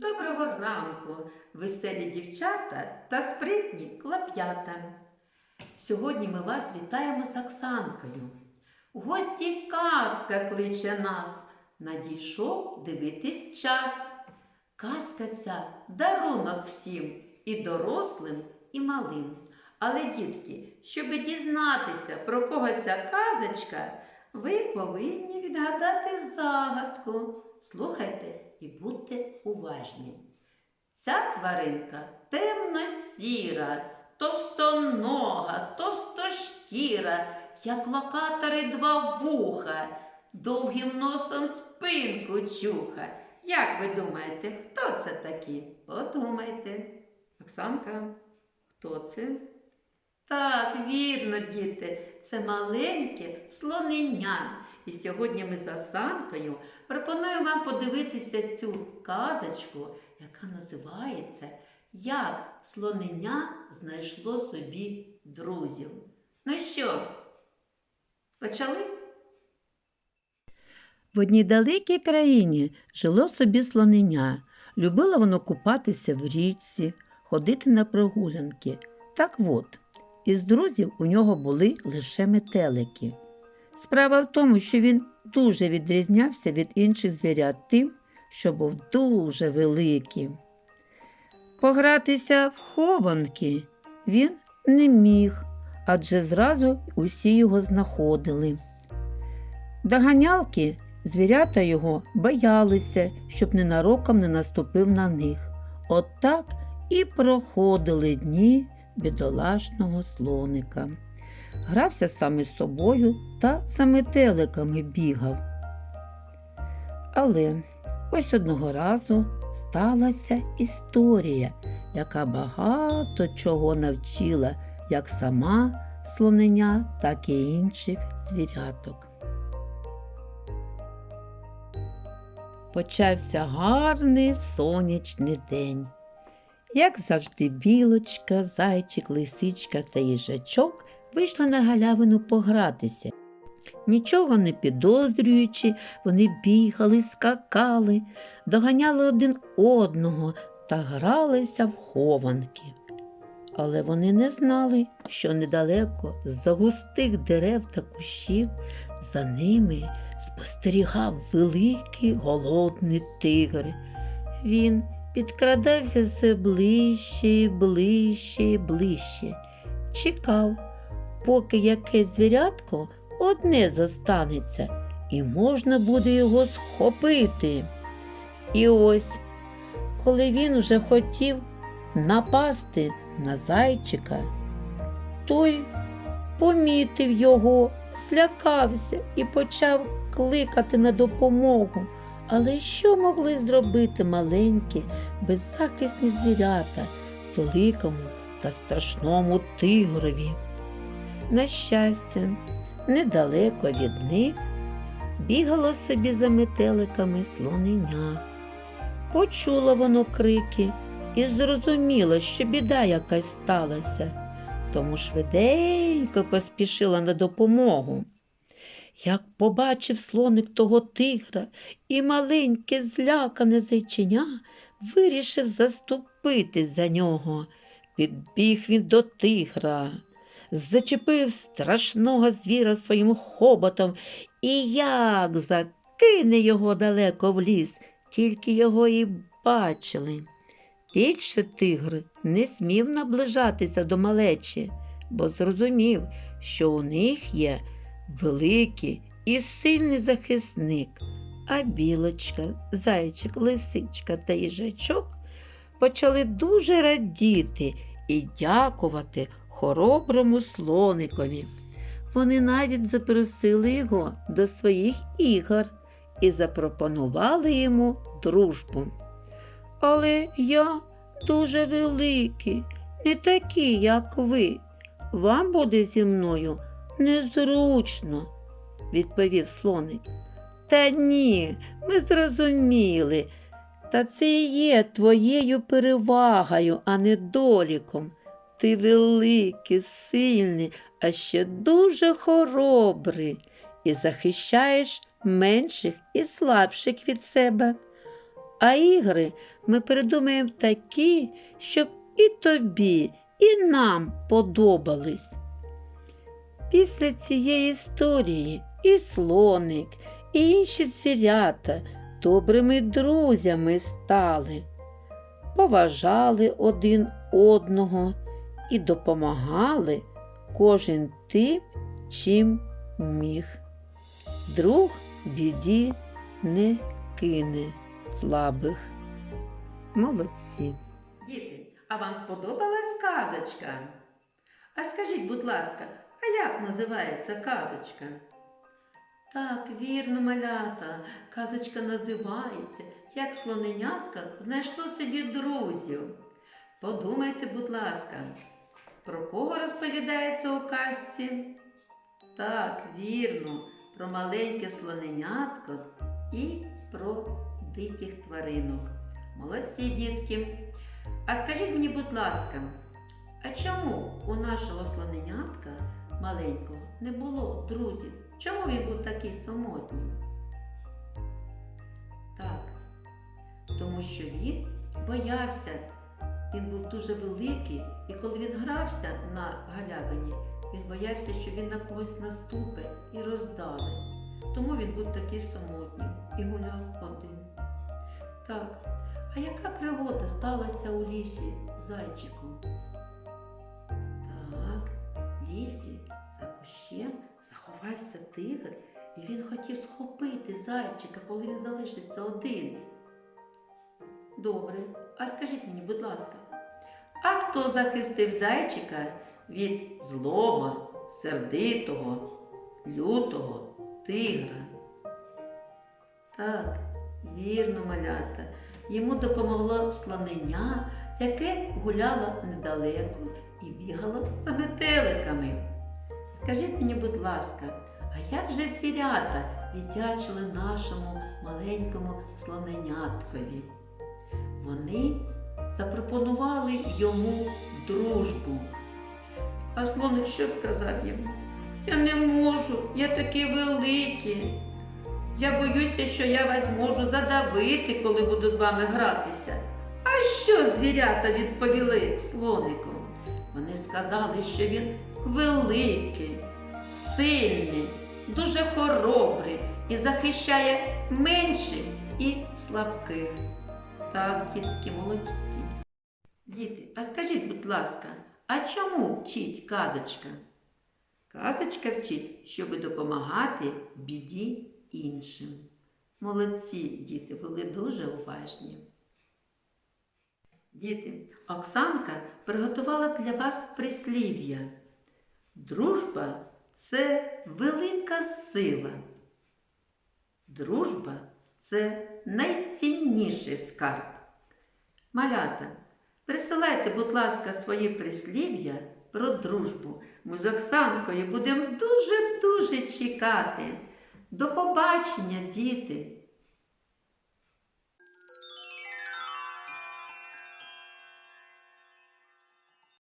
Доброго ранку, веселі дівчата та спритні хлоп'ята. Сьогодні ми вас вітаємо з Оксанкою. Гості казка кличе нас. Надійшов дивитись час. Казка ця дарунок всім, і дорослим, і малим. Але, дітки, щоб дізнатися, про кого ця казочка, ви повинні відгадати загадку. Слухайте і будьте уважні. Ця тваринка темно-сіра, товстонога, товстошкіра, як локатори два вуха, довгим носом спинку чуха. Як ви думаєте, хто це такі? Подумайте. Оксанка, хто це? Так, вірно, діти, це маленьке слонення. І сьогодні ми з Оксанкою пропонуємо вам подивитися цю казочку, яка називається Як слонення знайшло собі друзів. Ну що, почали? В одній далекій країні жило собі слонення. Любило воно купатися в річці, ходити на прогулянки. Так от, із друзів у нього були лише метелики. Справа в тому, що він дуже відрізнявся від інших звірят тим, що був дуже великий. Погратися в хованки він не міг, адже зразу усі його знаходили. Доганялки звірята його боялися, щоб ненароком не наступив на них. От так і проходили дні бідолашного слоника. Грався сам із собою та за метеликами бігав. Але ось одного разу сталася історія, яка багато чого навчила як сама слонення, так і інших звіряток. Почався гарний сонячний день. Як завжди, білочка, зайчик, лисичка та їжачок вийшли на галявину погратися. Нічого не підозрюючи, вони бігали, скакали, доганяли один одного та гралися в хованки. Але вони не знали, що недалеко, з-за густих дерев та кущів, за ними спостерігав великий голодний тигр. Він підкрадався все ближче, і ближче, і ближче. Чекав, поки якесь звірятко одне зостанеться, і можна буде його схопити. І ось, коли він уже хотів напасти на зайчика, той помітив його, злякався і почав кликати на допомогу. Але що могли зробити маленькі, беззахисні звірята великому та страшному тигрові? На щастя, недалеко від них бігало собі за метеликами слонення. Почуло воно крики і зрозуміло, що біда якась сталася, тому швиденько поспішила на допомогу. Як побачив слоник того тигра і маленьке злякане зайчиня, вирішив заступитись за нього. Підбіг він до тигра, зачепив страшного звіра своїм хоботом і як закине його далеко в ліс, тільки його і бачили. Більше тигр не смів наближатися до малечі, бо зрозумів, що у них є великий і сильний захисник, а білочка, зайчик, лисичка та їжачок почали дуже радіти і дякувати хороброму слоникові. Вони навіть запросили його до своїх ігор і запропонували йому дружбу. Але я дуже великий, не такий, як ви. Вам буде зі мною незручно, відповів слоник. Та ні, ми зрозуміли. Та це і є твоєю перевагою, а не доліком. Ти великий, сильний, а ще дуже хоробрий і захищаєш менших і слабших від себе. А ігри ми придумаємо такі, щоб і тобі, і нам подобались. Після цієї історії і слоник, і інші звірята добрими друзями стали, поважали один одного і допомагали кожен тим, чим міг. Друг біді не кине слабих. Молодці. Діти, а вам сподобалась казочка? А скажіть, будь ласка, як називається казочка? Так, вірно, малята, казочка називається Як слоненятка знайшло собі друзів. Подумайте, будь ласка, про кого розповідається у казці? Так, вірно, про маленьке слоненятко і про диких тваринок. Молодці, дітки. А скажіть мені, будь ласка, а чому у нашого слоненятка маленького не було друзів? Чому він був такий самотній? Так, тому що він боявся. Він був дуже великий, і коли він грався на галявині, він боявся, що він на когось наступить і роздавить. Тому він був такий самотній і гуляв один. Так, а яка пригода сталася у лісі зайчиком? Заховався тигр, і він хотів схопити зайчика, коли він залишиться один. Добре, а скажіть мені, будь ласка, а хто захистив зайчика від злого, сердитого, лютого тигра? Так, вірно, малята. Йому допомогло слонення, яке гуляло недалеко і бігало за метеликами. Скажіть мені, будь ласка, а як же звірята віддячили нашому маленькому слоненяткові? Вони запропонували йому дружбу. А слоник що сказав йому? Я не можу, я такий великий. Я боюся, що я вас можу задавити, коли буду з вами гратися. А що звірята відповіли слонику? Вони сказали, що він великий, сильний, дуже хоробрий і захищає менших і слабких. Так, дітки, молодці. Діти, а скажіть, будь ласка, а чому вчить казочка? Казочка вчить, щоб допомагати біді іншим. Молодці, діти, були дуже уважні. Діти, Оксанка приготувала для вас прислів'я. Дружба це велика сила. Дружба це найцінніший скарб. Малята, присилайте, будь ласка, свої прислів'я про дружбу. Ми з Оксанкою будемо дуже-дуже чекати. До побачення, діти!